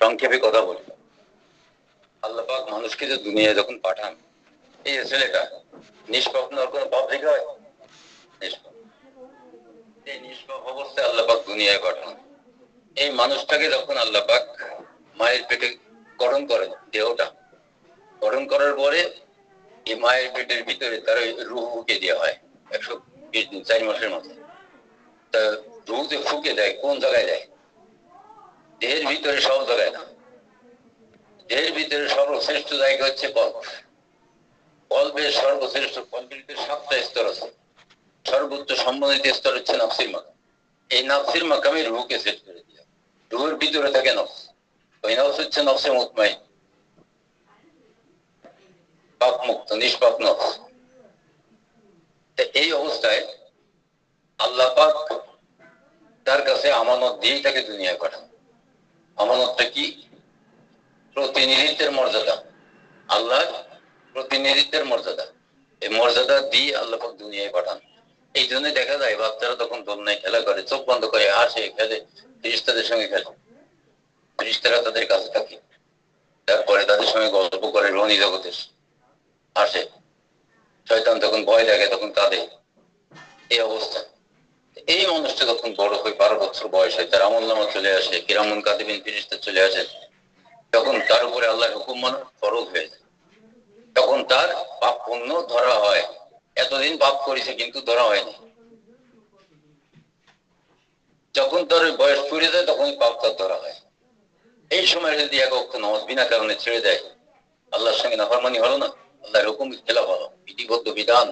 সংক্ষেপে কথা বলি। আল্লাহ মানুষকে যে দুনিয়ায় যখন পাঠান, এই ছেলেটা, নিষ্পাপ কোনো পাপ থেকে হয়? নিষ্পাপ। এই নিষ্পাপ অবস্থায় দুনিয়ায় পাঠান। এই মানুষটাকে যখন আল্লাহ পাক মায়ের পেটে গঠন করেন, দেহটা গঠন করার পরে এই মায়ের পেটের ভিতরে তার রুহুকে দেওয়া হয়, একশো বিশ দিন, চার মাসের মধ্যে তা রুহুতে ফুকে দেয় কোন জায়গায় দেয় দেহের ভিতরে সব জায়গায় না দেহের ভিতরে সর্বশ্রেষ্ঠ জায়গা হচ্ছে কল্প কল্পের সর্বশ্রেষ্ঠ কল্পের সাতটা স্তর আছে সর্বোচ্চ সম্মানিত স্তর হচ্ছে নাফসির মাকাম এই নাফসির মাকামে রুহুকে সেট করে দিয়া রুহের ভিতরে থাকে নফস ওই নফস হচ্ছে নফসে মুতমাইন পাপ মুক্ত নিষ্পাপ নফস এই অবস্থায় আল্লাহ পাক তার কাছে আমানত দিয়েই তাকে দুনিয়ায় পাঠান আমানতটা কি? প্রতিনিধিত্বের মর্যাদা। আল্লাহ প্রতিনিধিত্বের মর্যাদা। এই মর্যাদা দিয়ে আল্লাহ দুনিয়ায় পাঠান। এই জন্য দেখা যায়, বাচ্চারা তখন দোলনায় খেলা করে, চোখ বন্ধ করে হাসে, খেলে ফিরিস্তাদের সঙ্গে খেলে। ফিরিস্তারা তাদের কাছে থাকে। তারপরে তাদের সঙ্গে গল্প করে রনি জগতের। আসে শয়তান তখন ভয় দেখে তখন কাঁদে। এই অবস্থা। এই মানুষটা যখন বড় হয় বারো বছর বয়স হয়, তার আমল নামা চলে আসে কিরামন কাদিবিন ফিরিস্তা চলে আসে, তখন তার উপরে আল্লাহর হুকুম মানা ফরজ হয়ে তখন তার পাপ পুণ্য ধরা হয়। এতদিন পাপ করেছে, কিন্তু ধরা হয়নি। যখন তার বয়স ফুরে যায়, তখন পাপ তার ধরা হয়। এই সময় যদি এক অক্ষ নামাজ বিনা কারণে ছেড়ে দেয়, আল্লাহর সঙ্গে নাফরমানি হলো না? আল্লাহর হুকুম খেলা হলো। বিধিবদ্ধ বিধান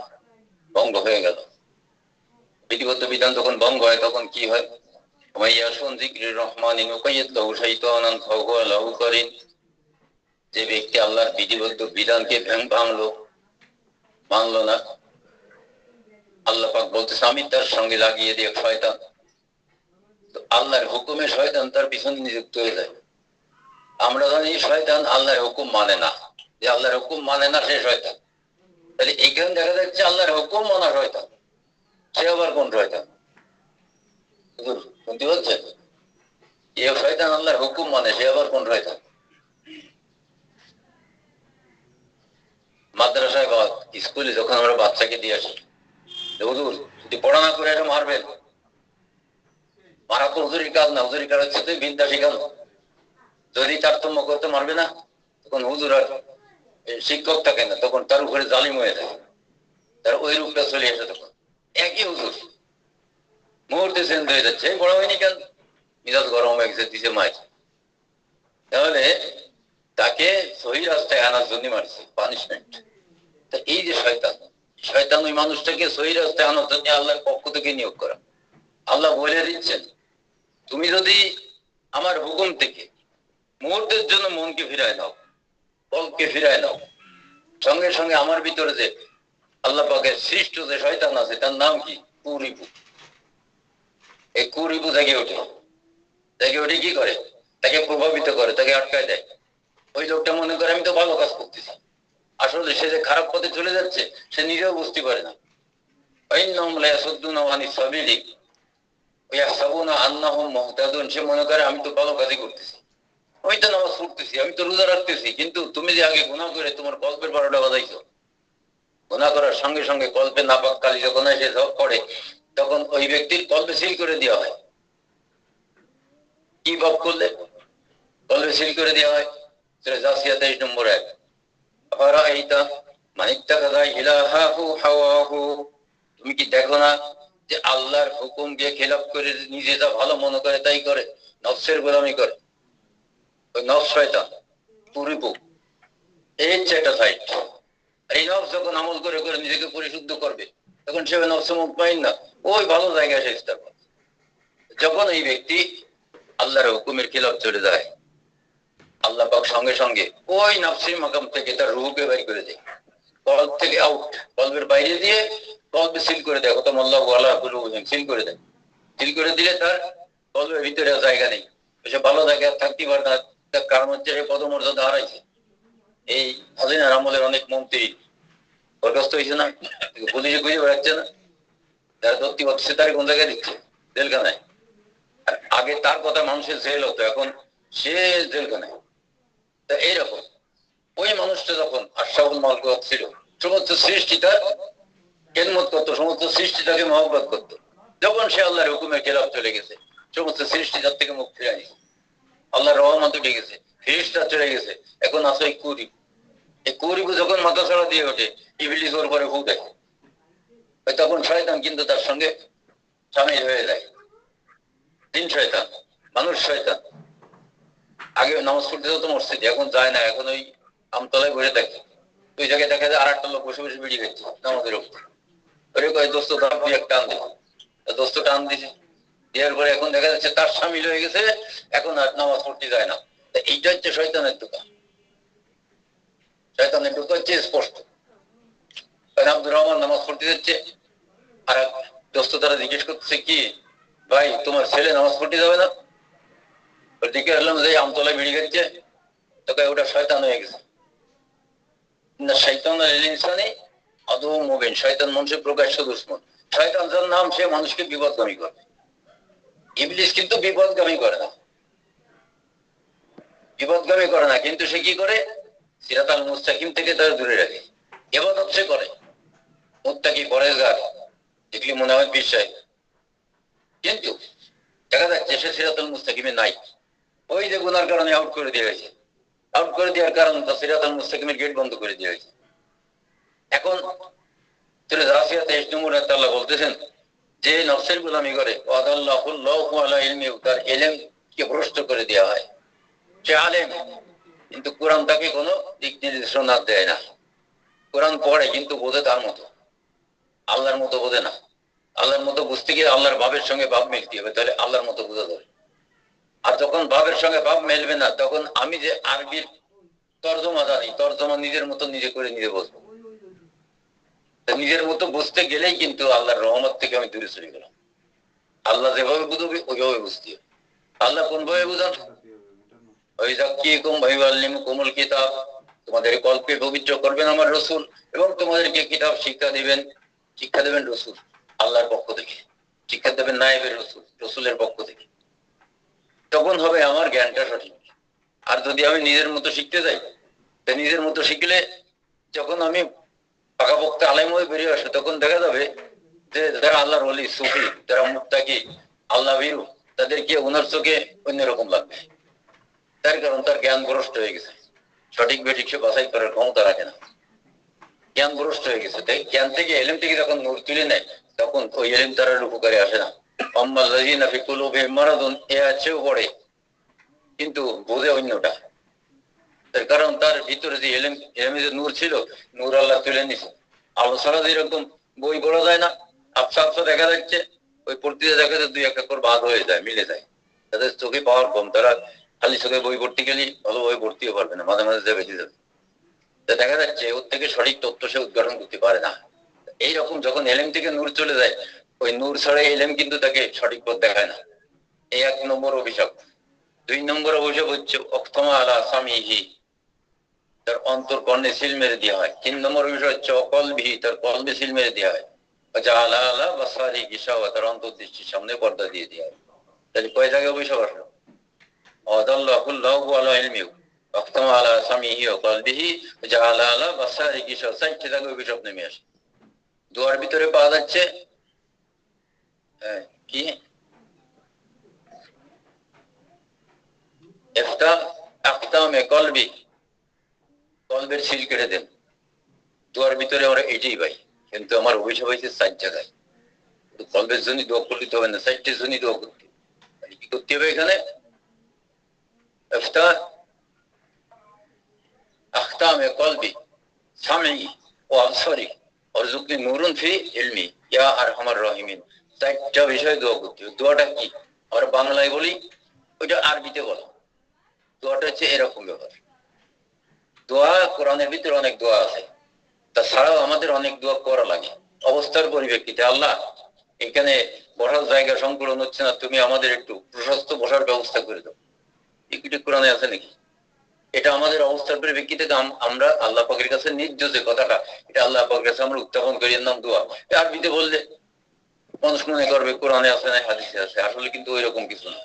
ভঙ্গ হয়ে গেল। বিধিবদ্ধ বিধান যখন ভঙ্গ হয়, তখন কি হয়? যে ব্যক্তি আল্লাহর বিধিবদ্ধ বিধানকে ভাঙলো, মানলো না, আল্লাহ পাক আমি তার সঙ্গে লাগিয়ে দিয়ে শয়তান। তো আল্লাহর হুকুমে শয়তান তার পিছনে নিযুক্ত হয়ে যায়। আমরা জানি শয়তান আল্লাহর হুকুম মানে না। যে আল্লাহর হুকুম মানে না, সে শয়তান। তাহলে এখানে দেখা যাচ্ছে আল্লাহর হুকুম মানা শয়তান। সে আবার কোন শয়তান? শুনতে পাচ্ছেন? এ শয়তান আল্লাহর হুকুম মানে সে আবার কোন শয়তান? মাদ্রাসায় বা স্কুলে যখন আমরা বাচ্চাকে দিয়ে আসি হুজুর, যদি পড়ানা করে এটা মারবেন? মারা তো হুজুরির কাজ না, হুজুরির কাজ হচ্ছে তুই বিদ্যা শেখানো যদি তারতম্য করতে মারবে না, তখন হুজুর আর শিক্ষক থাকে না, তখন তার উপরে জালিম হয়ে যায়। তার ওই রূপটা চলে আসে তখন। একই হুজুর মুহূর্তে চেঞ্জ হয়ে যাচ্ছে। বড় হয়নি কেন? মিজাজ গরম হয়ে দিছে মাছ। তাহলে তাকে সহি রাস্তায় আনার জন্য মারছে পানিশমেন্ট তা এই যে শয়তান শয়তান ওই মানুষটাকে সহি রাস্তায় আনার জন্য আল্লাহর পক্ষ থেকে নিয়োগ করা। আল্লাহ বলে দিচ্ছেন, তুমি যদি আমার হুকুম থেকে মুহূর্তের জন্য মনকে ফিরায় নাও কলকে ফিরায় নাও, সঙ্গে সঙ্গে আমার ভিতরে যে আল্লাহ পাকের সৃষ্ট যে শয়তান আছে, তার নাম কি? কুরিপু এই কুরিপু থেকে ওঠে। থেকে ওঠে কি করে? তাকে প্রভাবিত করে, তাকে আটকায় দেয়। ওই লোকটা মনে করে, আমি তো ভালো কাজ করতেছি। আসলে সে যে খারাপ পথে চলে যাচ্ছে, সে নিজেও বুঝতে পারে না। সে মনে করে, আমি তো ভালো কাজই করতেছি। আমি তো নামাজ পড়তেছি, আমি তো রোজা রাখতেছি, কিন্তু তুমি যে আগে গুনাহ করে তোমার কল্পের বারোটা বাজাইছো গুনাহ করার সঙ্গে সঙ্গে কল্পে নাপাক কালি যখন এসে পড়ে তখন ওই ব্যক্তির কল্পে সিল করে দেওয়া হয়। কি পাপ করলে? কল্পে সিল করে দেওয়া হয়। জাসিয়া তেইশ নম্বর এক। তুমি কি দেখো না যে আল্লাহর হুকুম দিয়ে খেলাপ করে নিজে যা ভালো মনে করে তাই করে? নফসের গোলামি করে। ওই নফস শয়তান পুরিপু এই হচ্ছে একটা সাইড এই নফস যখন আমল করে করে নিজেকে পরিশুদ্ধ করবে, তখন সে নফসে মুখ পাইন না। ওই ভালো জায়গায় এসে স্থাপন যখন এই ব্যক্তি আল্লাহর হুকুমের খিলাফ চলে যায়, আল্লাহ পাক সঙ্গে সঙ্গে ওই নফসির মাকাম থেকে তার রুহকে বের করে দেয়। কল্প থেকে আউট কল্পের বাইরে দিয়ে কল্পে সিল করে দেয়। কত আল্লাহ আল্লাহ সিল করে দেয়। সিল করে দিলে তার কল্পের ভিতরে জায়গা নেই। সে ভালো জায়গায় থাকতে পারে না। তার কারণ হচ্ছে সে পদমর্যাদা হারাইছে। এই হাজিনার আমলের অনেক মন্ত্রী বরখাস্ত হয়েছে না? পুলিশে খুঁজে বেড়াচ্ছে না? যারা ধরতে পারছে তারা কোন জায়গায় দিচ্ছে, জেলখানায়। আগে তার কথা মানুষের জেল হতো, এখন সে জেলখানায়। তা এইরকম। ওই মানুষটা যখন আশাউল মহব্বত ছিল, সমস্ত সৃষ্টি তার কেনমত করতো, সমস্ত সৃষ্টি তাকে মহব্বত করতো। যখন সে আল্লাহর হুকুমের খেলাফ চলে গেছে, সমস্ত সৃষ্টি তার থেকে ফিরে আনিছে আল্লাহর রহমত উঠে গেছে ফিরিস্তা চলে গেছে। এখন আসো এই কুরি এই কুরিবু যখন মাথা দিয়ে ওঠে, ইবলিস ওর পরে ওই তখন শয়তান কিন্তু তার সঙ্গে সামিল হয়ে যায়। দিন শয়তান, মানুষ শয়তান। আগে নামাজ পড়তে যেত মসজিদে, এখন যায় না, এখন ওই আমতলায় বসে থাকে। ওই জায়গায় দেখা যায় আর একটা লোক বসে বসে বিড়ি খাচ্ছে নামাজের উপর। ওরে কয়, দোস্ত টান দিল দোস্ত টান দিছে। দেওয়ার পরে এখন দেখা যাচ্ছে তার সামিল হয়ে গেছে, এখন আর নামাজ পড়তে যায় না। তা এইটা হচ্ছে শয়তানের দোকান। শয়তানের ঢুকা হচ্ছে স্পষ্ট। আব্দুর রহমান নামাজ পড়তে যাচ্ছে। আর দোস্ত তারা জিজ্ঞেস করতেছে কি, ভাই, তোমার ছেলে নামাজ পড়তে যাবে না? দিকে এলাম, যে আমতলায় বিড়ি খাচ্ছে, তোকে ওটা শয়তান হয়ে গেছে। না শৈতান ইনসানি আদৌ মুবিন শয়তান মানুষের প্রকাশ্য দুশ্মন। শয়তান যার নাম, সে মানুষকে বিপদগামী করে। ইবলিস কিন্তু বিপদগামী করে না। বিপদগামী করে না, কিন্তু সে কি করে? সিরাতাল মুস্তাকিম থেকে তারা দূরে রাখে। এবাদত সে করে। মুত্তাকি পরেজগার যেগুলি মনে হয় বিষয় কিন্তু দেখা যাচ্ছে সে সিরাতুল মুস্তাকিমে নাই। ওই যে গুনার কারণে আউট করে দিয়ে গেছে আউট করে দেওয়ার কারণ তো সিরাতুল মুস্তাকিমের গেট বন্ধ করে দিয়ে গেছে এখন তুলে রাফিয়া তেইশ নম্বর আল্লাহ বলতেছেন যে নফসের গুলামি করে তার এলেম কে ভ্রষ্ট করে দেওয়া হয়। সে আলেম। কিন্তু কোরআন তাকে কোনো দিক নির্দেশনা দেয় না। কোরআন পড়ে কিন্তু বোধে তার মতো। আল্লাহর মতো বোধে না। আল্লাহর মতো বুঝতে গিয়ে আল্লাহর বাবের সঙ্গে বাপ মিলতে হবে, তাহলে আল্লাহর মতো বোঝা যাবে আর যখন বাবের সঙ্গে বাপ মেলবে না, তখন আমি যে আরবির তর্জমা জানি, তর্জমা নিজের মতো নিজে করে নিজে বসবো নিজের মতো বুঝতে গেলেই কিন্তু আল্লাহর রহমত থেকে আমি দূরে চলে গেলাম। আল্লাহ যেভাবে বুঝবে ওইভাবে বুঝতে আল্লাহ কোনভাবে বুঝান ওই কি কম ভাই আল্লিম কোমল কিতাব। তোমাদের কল্পে পবিত্র করবেন আমার রসুল এবং তোমাদেরকে কিতাব শিক্ষা দিবেন, শিক্ষা দেবেন রসুল, আল্লাহর পক্ষ থেকে। শিক্ষা দেবেন নায়েবের রসুল, রসুলের পক্ষ থেকে। তখন হবে আমার জ্ঞানটা সঠিক। আর যদি আমি নিজের মতো শিখতে যাই নিজের মতো শিখলে যখন আমি পাকাপোক্ত আলেম হয়ে বেরিয়ে আসে, তখন দেখা যাবে যে যারা আল্লাহর অলি সুফি যারা মুক্তাকি আল্লাহ বিরু তাদেরকে ওনার চোখে অন্যরকম লাগবে? তার কারণ তার জ্ঞান ভ্রষ্ট হয়ে গেছে। সঠিক বেঠিক সে বাছাই করার ক্ষমতা রাখে না। জ্ঞান ভ্রষ্ট হয়ে গেছে। তাই জ্ঞান থেকে এলেম থেকে যখন নূর তুলে নেয়, তখন ওই এলেম তার উপকারে আসে না। মারাদুন, এ আছেও পড়ে, কিন্তু বোঝে অন্যটা। তার কারণ তার ভিতরে যে এলেম যে নূর ছিল, নূর আল্লাহ তুলে নিছে। আলো ছাড়া বই পড়া যায় না, আফসা দেখা যাচ্ছে, ওই পড়তে দেখা যায় দুই একটা করে বাদ হয়ে যায়, মিলে যায়। তাদের চোখে পাওয়ার কম তারা খালি চোখে বই পড়তে গেলে, ভালো বই পড়তেও পারবে না, মাঝে মাঝে বেঁচে যাবে দেখা যাচ্ছে, ওর থেকে সঠিক তথ্য সে উদ্ঘাটন করতে পারে না। এইরকম যখন এলেম থেকে নূর চলে যায়, ওই নূর ছাড়া এলেম কিন্তু তাকে সঠিক পথ দেখায় না। এই এক নম্বর অভিশাপ। দুই নম্বর অভিশাপ হচ্ছে অক্ষমা আলা স্বামীহি তার অন্তর কর্ণে সিল মেরে দেওয়া হয়। তিন নম্বর বিষয় হচ্ছে অকলবিহি তার কলবে সিল মেরে দেওয়া হয়। আচ্ছা আলা আলা বা সারি গিসাওয়া, তার অন্তর্দৃষ্টির সামনে পর্দা দিয়ে দেওয়া হয়। তাহলে কয় জায়গায় অভিশাপ আসলো? বাসারি গিসাওয়া চারটে জায়গায় অভিশাপ নেমে আসে দুয়ার ভিতরে পাওয়া যাচ্ছে কি? একটা কলবি, কলবের সিল কেটে দেন। দুয়ার ভিতরে আমরা এটাই পাই, কিন্তু আমার অভিশাপ হয়েছে চার জায়গায়। কলবের জন্য দোয়া করতে হবে না চারটের জন্য দোয়া করতে কি করতে হবে এখানে? আখতামে কলবি সামি ও আনসারি অরজুকনি নুরুন ফি ইলমি ইয়া আরহামার রহিমিন চারটা বিষয়ে দোয়া করতে দোয়াটা কি? আমরা বাংলায় বলি, ওইটা আরবিতে বলো। দোয়াটা হচ্ছে এরকম ব্যাপার। দোয়া কোরআনের ভিতরে অনেক দোয়া আছে। তাছাড়াও আমাদের অনেক দোয়া করা লাগে। অবস্থার পরিপ্রেক্ষিতে আল্লাহ এখানে বসার জায়গা সংকুলন হচ্ছে না, তুমি আমাদের একটু প্রশস্ত বসার ব্যবস্থা করে দাও। কোরআনে আছে নাকি? এটা আমাদের অবস্থার পরিপ্রেক্ষিতে আমরা আল্লাহ পাকের কাছে যে কথাটা। এটা আল্লাহ পাকের কাছে আমরা উত্থাপন করি নাম দোয়া। আরবিতে বললে, মানুষ মনে করবে কোরআনে আছে না হাদিসে আছে। আসলে কিন্তু ওই রকম কিছু না।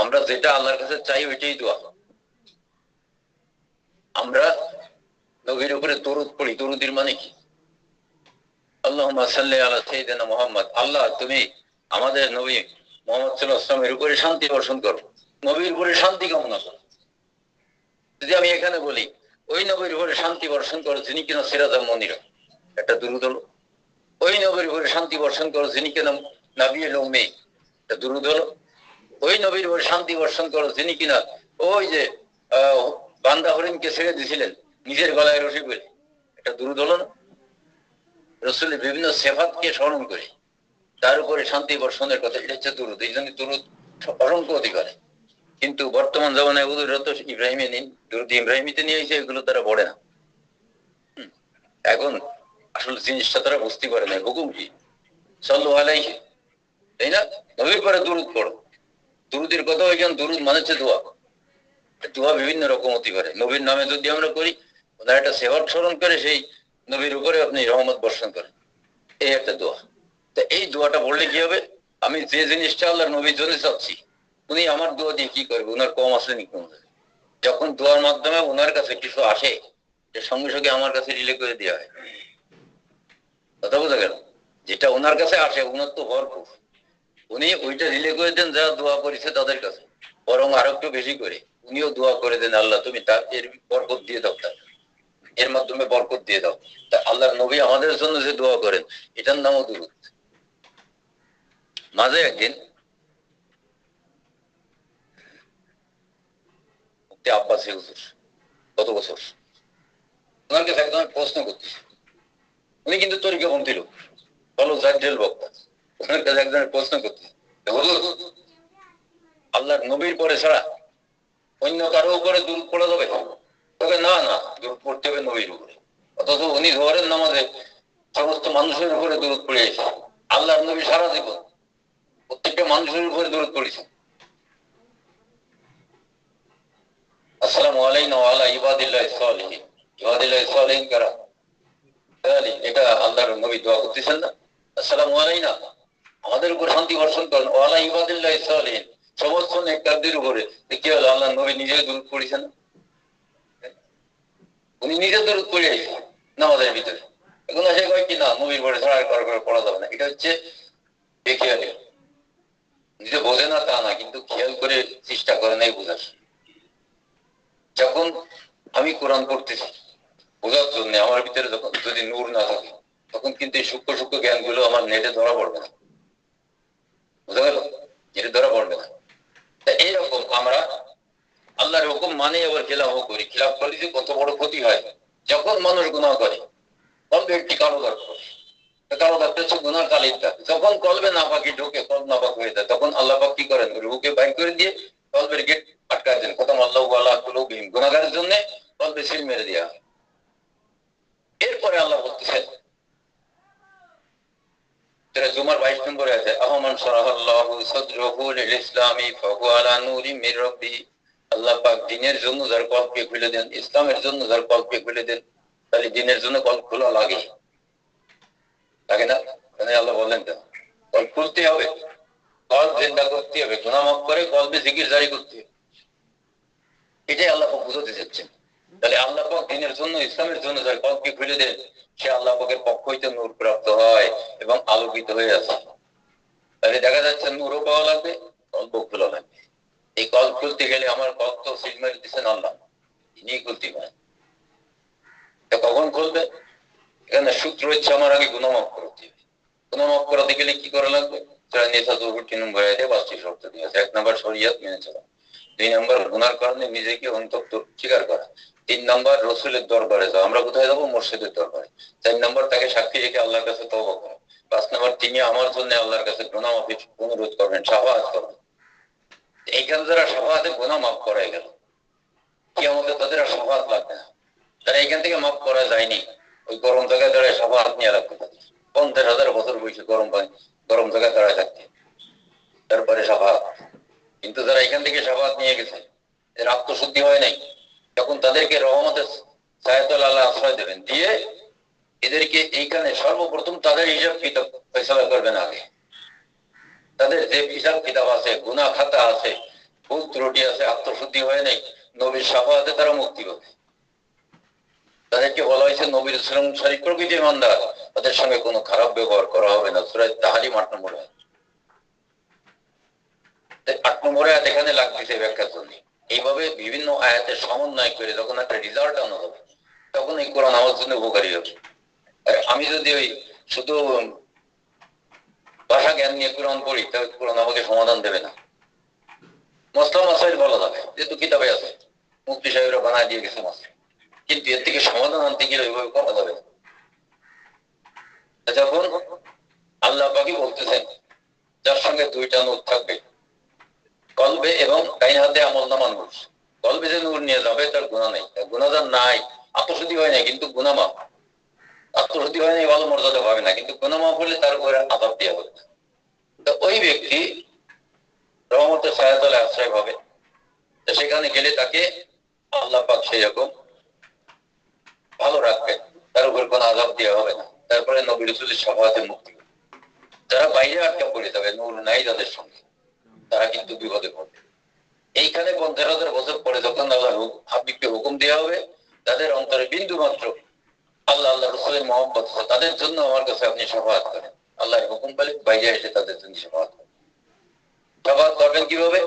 আমরা যেটা আল্লাহর কাছে চাই, ওইটাই দোয়া। আমরা নবীর উপরে দরুদ পড়ি। দরুদির মানে কি? আল্লাহ আলা সাইয়্যিদিনা মুহাম্মদ। আল্লাহ, তুমি আমাদের নবী মোহাম্মদ সাল্লাল্লাহু আলাইহি ওয়াসাল্লামের উপরে শান্তি বর্ষণ করো। নবীর উপরে শান্তি কামনা করো। যদি আমি এখানে বলি ওই নবীর উপরে শান্তি বর্ষণ করো যিনি কিনা সিরাজা মনিরা। একটা দুরুদ হলো ওই নবীর উপরে শান্তি বর্ষণ করো যিনি কিনা নাবি লৌমে একটা দুরুদ হলো ওই নবীর উপরে শান্তি বর্ষণ করো যিনি কিনা ওই যে আহ, বান্দা হরিণকে ছেড়ে দিয়েছিলেন নিজের গলায় রসি বলে একটা দুরুদ হলো না? রসুলের বিভিন্ন সেফাতকে স্মরণ করে। তার উপরে শান্তি বর্ষণের কথা এটা হচ্ছে দুরুদ। এই জন্য দুরুদ অসংখ্য অধিকারে। কিন্তু বর্তমান জমানায় উদুরত ইব্রাহিমে নিন দুরুদ ইব্রাহিমিতে নিয়ে এসে এগুলো তারা পড়ে না। এখন আসলে জিনিসটা তারা বুঝতে পারে না। হুকুম কি? সল্লু তাই না? নবীর পরে দুরুদ পড়ো। দুরুদের কথা দুরুদ মানে দোয়া। দোয়া বিভিন্ন রকম হতে পারে। নবীর নামে যদি আমরা করি, ওনার একটা সেবার স্মরণ করে সেই নবীর উপরে আপনি রহমত বর্ষণ করেন। এই একটা দোয়া। তো এই দোয়াটা বললে কি হবে? আমি যে জিনিসটা আল্লাহ নবীর জন্য চাচ্ছি উনি আমার দোয়া দিয়ে কি করবে? ওনার কম আসেনি কোন যখন দোয়ার মাধ্যমে ওনার কাছে কিছু আসে, যে সঙ্গে সঙ্গে আমার কাছে রিলে করে দেওয়া হয়। কথা বোঝা গেল? যেটা ওনার কাছে আসে ওনার তো ভরপুর। উনি ওইটা রিলে করে দেন যারা দোয়া করেছে তাদের কাছে। বরং আরও একটু বেশি করে। উনিও দোয়া করে দেন, আল্লাহ তুমি তার এর বরকত দিয়ে দাও তার। এর মাধ্যমে বরকত দিয়ে দাও। তা আল্লাহর নবী আমাদের জন্য যে দোয়া করেন, এটার নামও দুরুদ। মাঝে একদিন আব্বাস হুজুর। কত বছর। ওনার কাছে একদম প্রশ্ন করতেছি উনি কিন্তু তরিকা পন্থী লোক। ভালো জাজ্জেল বক্তা। ওনার কাছে একজন প্রশ্ন হুজুর, আল্লাহর নবীর পরে ছাড়া অন্য কারও উপরে দূর পড়া যাবে তবে না না দূর পড়তে হবে নবীর উপরে। অথচ উনি ধরেন নামাজে সমস্ত মানুষের উপরে দূরত পড়ে গেছে আল্লাহর নবী সারা জীবন প্রত্যেকটা মানুষের উপরে দূরত পড়েছে আসসালামু আলাইকুম ওয়া আলা ইবাদিল্লাহ সালিহিন। ইবাদিল্লাহ সালিহিন কারা তাহলে এটা আল্লাহর নবী দোয়া করতেছেন না? আসসালামু আলাইনা আমাদের উপর শান্তি বর্ষণ করেন। ওয়ালা ইবাদিল্লাহ সালিহিন। সমস্ত নেককারদের উপরে। কি হলো আল্লাহ নবী নিজে দূর করেছেন? উনি নিজে দূর করে আইছে নামাজের ভিতরে। এখন আসে কয় কি, না, নবীর পরে ছাড়া কারও করে পড়া যাবে না। এটা হচ্ছে বেখেয়ালি। নিজে বোঝে না তা না, কিন্তু খেয়াল করে চেষ্টা করে নাই বোঝার। যখন আমি কোরআন পড়তেছি, বোঝার জন্য আমার ভিতরে যখন যদি নূর না থাকে, তখন কিন্তু এই সূক্ষ্ম সূক্ষ্ম জ্ঞানগুলো আমার নেটে ধরা পড়বে না। বুঝা গেল? এটা ধরা পড়বে না। তা এইরকম আমরা আল্লাহর হুকুম মানে আবার খেলাফ করি। খেলাফ করলে যে কত বড় ক্ষতি হয়। যখন মানুষ গুণা করে, কলবে একটি কালো দাগ। কালো দাগটা হচ্ছে গুনার কালির যখন কলবে না পাখি ঢোকে কল না পাক হয়ে যায়, তখন আল্লাহ পাক কি করেন? রুহুকে বাইর করে দিয়ে কলবের গেট আটকায় দেন। কোথাও আল্লাহ আল্লাহ কুলুবিহিম। গুনাহগারের জন্য কলবে সিল মেরে দেওয়া এরপরে আল্লাহ বলতেছেন জুমার বাইশ নম্বরে আছে, আহমান সরাহাল্লাহু সদরহু লিল ইসলামি ফাহু আলা মির আল্লাহ পাক দিনের জন্য যার কলকে খুলে দেন, ইসলামের জন্য যার কলকে খুলে দেন, তাহলে দিনের জন্য কল খোলা লাগে। লাগে না? মানে আল্লাহ বলেন তো কল খুলতে হবে। কল জিন্দা করতে হবে মাফ করে কলবে জিকির জারি করতে হবে। এটাই আল্লাহ বুঝাতে চাচ্ছেন। তাহলে আল্লাহ দিনের জন্য, ইসলামের জন্য যার কলকে খুলে দেন, সে আল্লাহ পক্ষ হইতে নূর প্রাপ্ত হয় এবং আলোকিত হয়ে আছে। তাহলে দেখা যাচ্ছে নূরও পাওয়া লাগবে কল্প খোলা লাগবে। এই কল খুলতে গেলে আমার কল তো মেরে দিচ্ছেন আল্লাহ। তিনি খুলতে পারেন। তা কখন খুলবে? এখানে সূত্র হচ্ছে আমার আগে গুণমাপ করতে হবে। গুণমাপ করাতে গেলে কি করা লাগবে? যারা নেতা চৌষট্টি নম্বর আয়তে পাঁচটি দিয়েছে এক নম্বর শরিয়াত মেনে চলা দুই নম্বর গুনার কারণে নিজেকে অন্তত স্বীকার করা তিন নম্বর রসুলের দরবারে যাওয়া আমরা কোথায় যাব মসজিদের দরবারে চার নম্বর তাকে সাক্ষী রেখে আল্লাহর কাছে তবা করা পাঁচ নম্বর তিনি আমার জন্য আল্লাহর কাছে গুণা মাফি অনুরোধ করবেন সাফাহাত করবেন এইখানে যারা সাফাহাতে গুণা মাফ করাই গেল কি আমাদের তাদের আর সাফাহাত লাগবে না তারা এখান থেকে মাফ করা যায়নি ওই গরম জায়গায় দাঁড়ায় সাফাহাত নিয়ে রাখতে পঞ্চাশ হাজার বছর বয়সে গরম পানি গরম জায়গায় দাঁড়ায় থাকতে। তারপরে সাফাহাত কিন্তু যারা এখান থেকে সাফাহাত নিয়ে গেছে এর আত্মশুদ্ধি হয় নাই। তখন তাদেরকে রহমতের সাহেদুল আল্লাহ আশ্রয় দেবেন, দিয়ে এদেরকে এইখানে সর্বপ্রথম তাদের হিসাব কিতাব ফেসলা করবেন আগে। তাদের যে হিসাব কিতাব আছে গুনা খাতা আছে, ভুল ত্রুটি আছে, আত্মশুদ্ধি হয় নাই, নবীর সাফাতে তারা মুক্তি পাবে। তাদেরকে বলা হয়েছে, নবীর শরীফ প্রকৃতি ইমানদার? তাদের সঙ্গে কোনো খারাপ ব্যবহার করা হবে না। সুরাজ তাহারি আট নম্বর আট নম্বর আয়াত এখানে লাগতেছে ব্যাখ্যার জন্য এইভাবে বিভিন্ন আয়াতের সমন্বয় করে যখন একটা রেজাল্ট আনা হবে, তখন এই কোরআন আমার জন্য উপকারী হবে। আর আমি যদি ওই শুধু ভাষা জ্ঞান নিয়ে কোরআন পড়ি, তাহলে কোরআন আমাকে সমাধান দেবে না। মসলা মাসাইল বলা যাবে যেহেতু কিতাবে আছে। মুক্তি সাহেবরা বানায় দিয়ে গেছে মসলা কিন্তু এর থেকে সমাধান আনতে গেলে ওইভাবে করা যাবে যখন আল্লাহ পাকি বলতেছেন, যার সঙ্গে দুইটা নূর থাকবে, কলবে এবং ডাইন হাতে আমল নামা নূর কলবে যে নূর নিয়ে যাবে, তার গুণা নেই। তার গুণাদার নাই আত্মশুদ্ধি হয় না কিন্তু গুণামাপ আত্মশুদ্ধি হয় না ভালো মর্যাদা পাবে না, কিন্তু গুণামাপ হলে তার উপরে আদাব দেওয়া হবে। তো ওই ব্যক্তি রহমতের সহায়তালে আশ্রয় পাবে। সেখানে গেলে তাকে আল্লাহ পাক সেই রকম ভালো রাখবে। তার উপর কোনো আজাব দেওয়া হবে না। তারপরে নবী রসুলের সভাতে মুক্তি। যারা বাইরে আটকা পড়ে যাবে, নূর নাই তাদের সঙ্গে। তারা কিন্তু বিপদে পড়বে। এইখানে পঞ্চাশ হাজার বছর পরে যখন আল্লাহ হাবিবকে হুকুম দেওয়া হবে, তাদের অন্তরে বিন্দু মাত্র আল্লাহ আল্লাহ রসুলের মোহাম্মদ তাদের জন্য আমার কাছে আপনি সফাত করেন। আল্লাহর হুকুম বলে বাইরে এসে তাদের জন্য সফাত করেন। সফাত করবেন কীভাবে?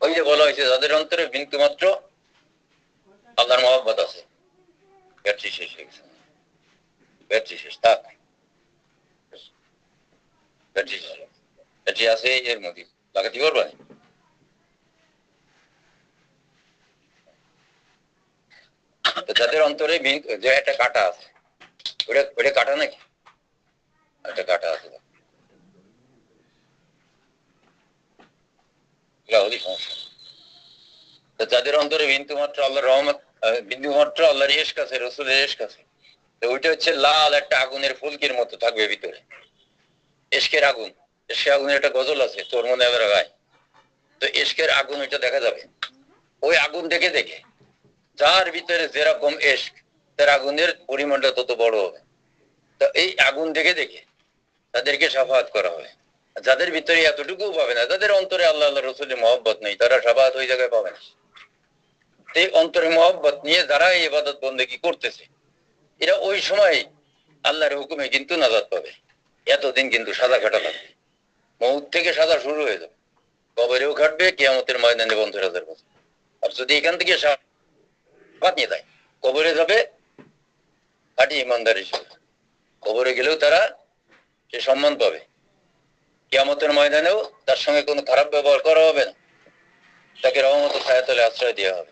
ওই যে বলা হয়েছে তাদের অন্তরে বিন্দু মাত্র আল্লাহর মোহাম্মদ আছে। ব্যাটারি শেষ হয়ে গেছে শেষ থাক ব্যাটারি শেষ ব্যাটারি আছে যাদের অন্তরে যে একটা কাটা আছে, ওটা ওটা কাটা নাকি? একটা কাটা আছে। যাদের অন্তরে বিন্দু মাত্র আল্লাহ রহমত বিন্দু মাত্র আল্লাহর ইয়েস কাছে রসুলের ইয়েস কাছে তো ওইটা হচ্ছে লাল একটা আগুনের ফুলকির মতো থাকবে ভিতরে। এসকের আগুন। এসকের আগুনের একটা গজল আছে, তোর মনে হবে গায়ে তো এসকের আগুন ওইটা দেখা যাবে। ওই আগুন দেখে দেখে যার ভিতরে যেরকম এসক তার আগুনের পরিমাণটা তত বড় হবে। তো এই আগুন দেখে দেখে তাদেরকে সাফাত করা হবে। যাদের ভিতরে এতটুকু পাবে না, যাদের অন্তরে আল্লাহ আল্লাহ রসুলের মহব্বত নেই, তারা সাফাত ওই জায়গায় পাবে না। এই অন্তরে মহব্বত নিয়ে যারা এই ইবাদত বন্দেগী করতেছে, এরা ওই সময় আল্লাহর হুকুমে কিন্তু নাজাদ পাবে। এতদিন কিন্তু সাদা কাটা লাগবে। মৌত থেকে সাদা শুরু হয়ে যাবে। কবরেও কাটবে, কেয়ামতের ময়দানে বন্ধুর হাজার বছর। আর যদি এখান থেকে সাফাত নিয়ে দেয়, কবরে যাবে, খাটি ইমানদার হিসেবে। কবরে গেলেও তারা সে সম্মান পাবে। কিয়ামতের ময়দানেও তার সঙ্গে কোনো খারাপ ব্যবহার করা হবে না। তাকে রহমত সায়াতলে আশ্রয় দেওয়া হবে।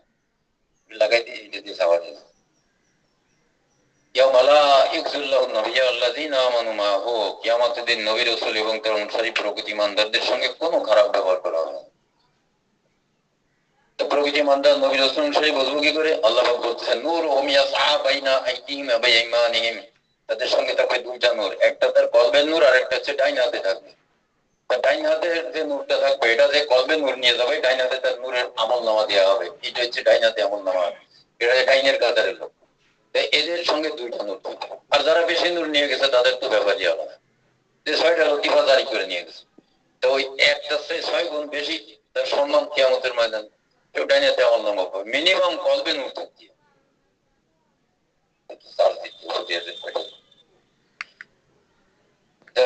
তাদের সঙ্গে থাকবে দুইটা নূর, একটা তার কলবের নূর আর একটা হচ্ছে ডাইন হাতে থাকবে। ডাইন হাতের যে নূরটা থাকবে, এটা যে কলবে নূর নিয়ে যাবে, ডাইন হাতে তার নূরের আমল নামা দেওয়া হবে। এটা হচ্ছে ডাইন হাতে আমল নামা এটা ডাইনের কাতারের লোক। এদের সঙ্গে দুইটা নূর আর যারা বেশি নূর নিয়ে গেছে, তাদের তো ব্যাপারই আলাদা। যে ছয়টা লতিফা জারি করে নিয়ে গেছে। তো ওই একটা ছয় গুণ বেশি, তার সম্মান কিয়ামতের ময়দান কেউ ডাইন হাতে আমল নামা পাবে মিনিমাম কলবে নূর থাকতে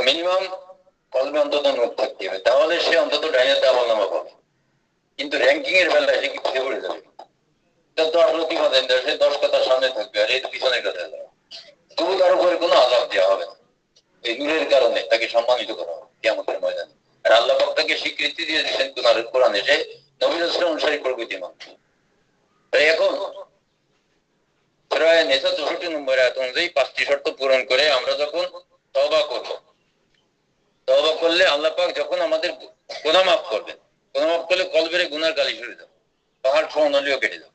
মিনিমাম কলমে অন্তত নোট থাকতে হবে। তাহলে সে অন্তত ডাইনাতে আমল নামা পাবে কিন্তু র্যাঙ্কিং এর বেলায় সে কি পড়ে যাবে দশ লোকই বাদেন সে দশ কথার সামনে থাকবে, আর এই তো পিছনের কথা। যাবে তবু তার উপরে কোনো আজাব দেওয়া হবে না। এই নূরের কারণে তাকে সম্মানিত করা হবে কেমতের ময়দানে। আর আল্লাহ পাক তাকে স্বীকৃতি দিয়ে দিচ্ছেন কোরআন সে নবীন অনুসারী প্রকৃতি মানুষ। এখন প্রায় নেশা চৌষট্টি নম্বর এত অনুযায়ী পাঁচটি শর্ত পূরণ করে আমরা যখন তবা করব তবা করলে আল্লাহ পাক যখন আমাদের গুনাহ মাফ করবেন। গুনাহ মাফ করলে কলবেরে গুনার গালি সরে দাও পাহাড় সৌন্দর্য কেটে দাও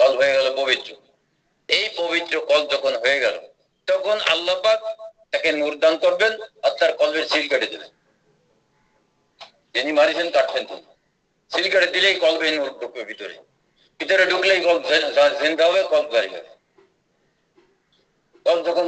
কল হয়ে গেল পবিত্র। এই পবিত্র কল যখন হয়ে গেল, তখন আল্লাপাক তাকে নূরদান করবেন আর তার কলবের সিল কেটে দেবেন। যিনি মারিছেন, কাটছেন তিনি। সিল কেটে দিলেই কলবে নূর ঢুকবে ভিতরে। ভিতরে ঢুকলেই কল জিন্দা হবে, কল বাড়ি হবে। কল যখন